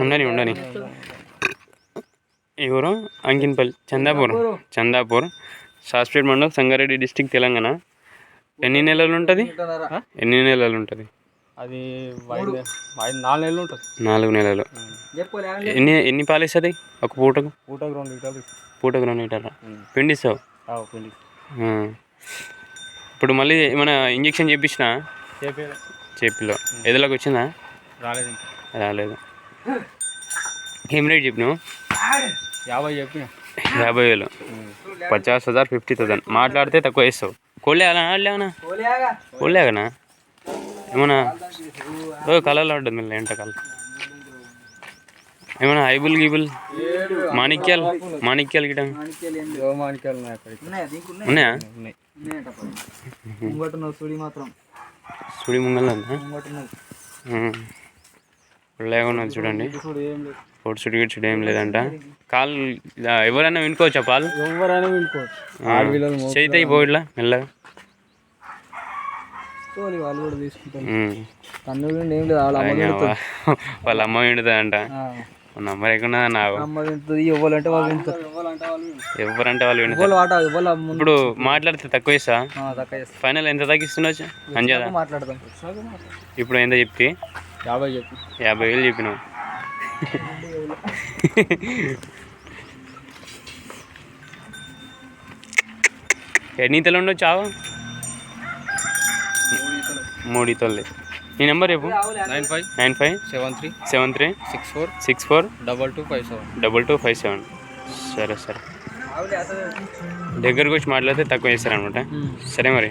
ఉండని ఉండని. ఎవరు అంకిన్పల్లి చందాపూర్. చందాపూర్. సాస్పేట్ మండలం సంగారెడ్డి డిస్టిక్ తెలంగాణ. ఎన్ని నెలలు ఉంటుంది? ఎన్ని నెలలు ఉంటుంది? అది నాలుగు నెలలు ఉంటుంది. నాలుగు నెలలు. ఎన్ని ఎన్ని పాలు ఇస్తుంది ఒక పూటకు? పూటకు రెండు లీటర్లు. పూటకు రెండు లీటర్ల? పిండి. ఇస్తావు. ఇప్పుడు మళ్ళీ ఏమైనా ఇంజక్షన్ చేయించిన చేపిలో. ఎదులోకి వచ్చిందా? రాలేదు రాలేదు. ఏం రేట్ చెప్పినావు? యాభై చెప్పిన. యాభై వేలు. పచాస్ హజార్ ఫిఫ్టీ థౌసండ్ మాట్లాడితే తక్కువ వేస్తావు. కోళ్ళేనా ఆడలేవనా కోళ్ళేగనా ఏమన్నా? ఓ కలర్లో ఉంటుంది మళ్ళీ ఎంట కలర్ ఏమన్నా ఐబుల్ గీబుల్? మాణిక్యాలు? మాణిక్యాలు గిట ఉన్నాయి సుడి మాత్రం. సుడి ముంగల్ ఉందా ముంగటున్నది లేకున్నది చూడండి. గిడి సుడి ఏం లేదంట. కాలు ఎవరైనా వినుకోవచ్చా పాలు ఎవరైనా వినుకోవచ్చు. చేయితే పోయిట్లా మెల్లగా? వాళ్ళు అమ్మ వింటుందంట నంబర్ ఎక్కడున్నా నాకు? ఎవరంటే వాళ్ళు ఇప్పుడు మాట్లాడితే తక్కువ ఇస్తా ఫైనల్ ఎంత తగ్గిస్తుండొచ్చు అంజాదా? ఇప్పుడు ఎంత చెప్తే? యాభై చెప్పి. యాభై వేలు చెప్పినావు ఎన్ని ఈతలు ఉండొచ్చు ఆవు మూడు ఈతలు నీ నెంబర్ చెప్పు. Nine five nine five seven three seven three six four six four double two five seven. Double two five seven. సరే సరే. దగ్గరకు వచ్చి మాట్లాడితే తక్కువ చేస్తారనమాట సరే మరి.